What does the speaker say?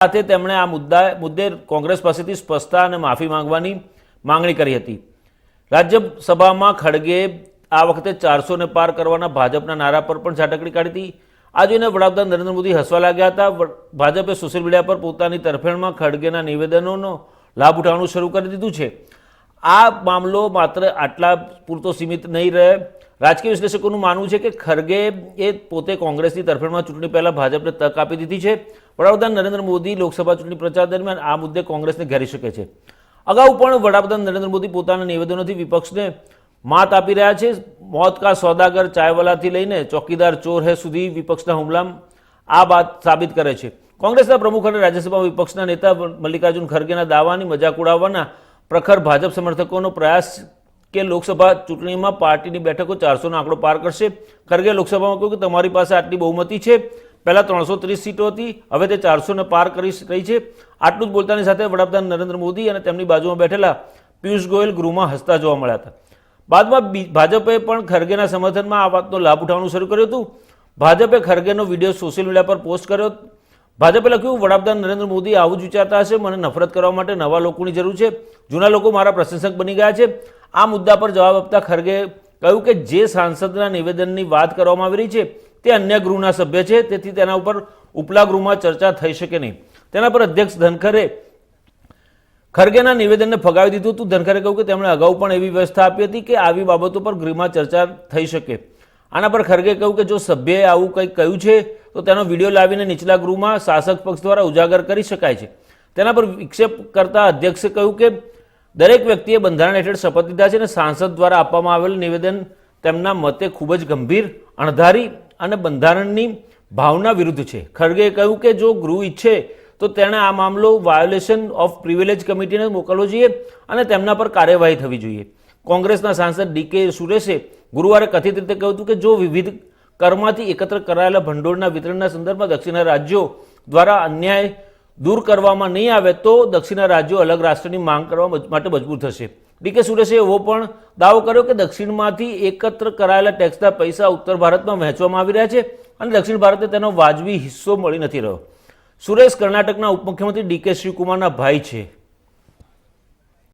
સાથે તેમણે આ મુદ્દા મુદ્દે કોંગ્રેસ પાસેથી સ્પષ્ટતા અને માફી માંગવાની માંગણી કરી હતી. રાજ્યસભામાં ખડગે આ વખતે ચારસોને પાર કરવાના ભાજપના નારા પર પણ ઝાટકડી કાઢી હતી. આ જોઈને વડાપ્રધાન નરેન્દ્ર મોદી હસવા લાગ્યા હતા. ભાજપે સોશિયલ મીડિયા પર પોતાની તરફેણમાં ખડગેના નિવેદનોનો લાભ ઉઠાવવાનું શરૂ કરી દીધું છે. આ મામલો માત્ર આટલા પૂરતો સીમિત નહીં રહે. રાજકીય વિશ્લેષકોનું માનવું છે કે ખરગે એ પોતે કોંગ્રેસની તરફેણમાં ચૂંટણી પહેલાં ભાજપને તક આપી દીધી છે. વડાપ્રધાન નરેન્દ્ર મોદી લોકસભા ચૂંટણી પ્રચાર દરમિયાન આ મુદ્દે કોંગ્રેસને ઘેરી શકે છે. અગાઉ પણ વડાપ્રધાન નરેન્દ્ર મોદી પોતાના નિવેદનોથી વિપક્ષને માત આપી રહ્યા છે. મોત કા સોદાગર ચાયવાલાથી લઈને ચોકીદાર ચોર હે સુધી વિપક્ષના હુમલા આ વાત સાબિત કરે છે. કોંગ્રેસના પ્રમુખ અને રાજ્યસભા વિપક્ષના નેતા મલ્લિકાર્જુન ખરગેના દાવાની મજાક ઉડાવવાના પ્રખર ભાજપ સમર્થકોનો પ્રયાસ કે લોકસભા ચૂંટણીમાં પાર્ટીની બેઠકો ચારસોનો આંકડો પાર કરશે. ખરગે લોકસભામાં કહ્યું કે તમારી પાસે આટલી બહુમતી છે. પહેલાં ત્રણસો ત્રીસ સીટો હતી, હવે તે ચારસોને પાર કરી રહી છે. આટલું જ બોલતાની સાથે વડાપ્રધાન નરેન્દ્ર મોદી અને તેમની બાજુમાં બેઠેલા પિયુષ ગોયલ ગૃહમાં હસતા જોવા મળ્યા હતા. બાદમાં ભાજપે પણ ખરગેના સમર્થનમાં આ વાતનો લાભ ઉઠાવવાનું શરૂ કર્યું હતું. ભાજપે ખરગેનો વીડિયો સોશિયલ મીડિયા પર પોસ્ટ કર્યો ભાજપે લખ્યું, વડાપ્રધાન નરેન્દ્ર મોદી આવું જ વિચારતા હશે, મને નફરત કરવા માટે નવા લોકોની જરૂર છે. જૂના લોકો મારા પ્રશંસક બની ગયા છે. આ મુદ્દા પર જવાબ આપતા ખરગે કહ્યું કે, જે સાંસદના નિવેદનની વાત કરવામાં આવી રહી છે તે અન્ય ગૃહના સભ્ય છે, તેથી તેના ઉપર ઉપલા ગૃહમાં ચર્ચા થઈ શકે નહીં. તેના પર અધ્યક્ષ ધનખરે ખરગેના નિવેદનને ફગાવી દીધું હતું. ધનખરે કહ્યું કે તેમણે અગાઉ પણ એવી વ્યવસ્થા આપી હતી કે આવી બાબતો પર ગૃહમાં ચર્ચા થઈ શકે. આના પર ખરગે કહ્યું કે જો સભ્યએ આવું કંઈક કહ્યું છે, તો તેનો વીડિયો લાવીને નીચલા ગૃહમાં શાસક પક્ષ દ્વારા ઉજાગર કરી શકાય છે. તેના પર વિક્ષેપ કરતા અધ્યક્ષે કહ્યું કે દરેક વ્યક્તિએ બંધારણ હેઠળ શપથ લીધા છે અને સાંસદ દ્વારા આપવામાં આવેલ નિવેદન તેમના મતે ખૂબ જ ગંભીર, અણધારી અને બંધારણની ભાવના વિરુદ્ધ છે. ખડગે કહ્યું કે જો ગૃહ ઈચ્છે તો તેણે આ મામલો વાયોલેશન ઓફ પ્રિવિલેજ કમિટીને મોકલવો જોઈએ અને તેમના પર કાર્યવાહી થવી જોઈએ. કોંગ્રેસના સાંસદ ડીકે સુરેશે ગુરુવારે કથિત રીતે કહ્યું હતું કે જો વિવિધ કરમાંથી એકત્ર કરાયેલા ભંડોળના વિતરણના સંદર્ભમાં દક્ષિણના રાજ્યો દ્વારા અન્યાય દૂર કરવામાં નહીં આવે તો દક્ષિણના રાજ્યો અલગ રાષ્ટ્રની માંગ કરવા માટે મજબૂર થશે. ડીકે સુરેશે એવો પણ દાવો કર્યો કે દક્ષિણમાંથી એકત્ર કરાયેલા ટેક્સના પૈસા ઉત્તર ભારતમાં વહેંચવામાં આવી રહ્યા છે અને દક્ષિણ ભારતે તેનો વાજબી હિસ્સો મળી નથી રહ્યો. સુરેશ કર્ણાટકના ઉપમુખ્યમંત્રી ડીકે શિવકુમારના ભાઈ છે.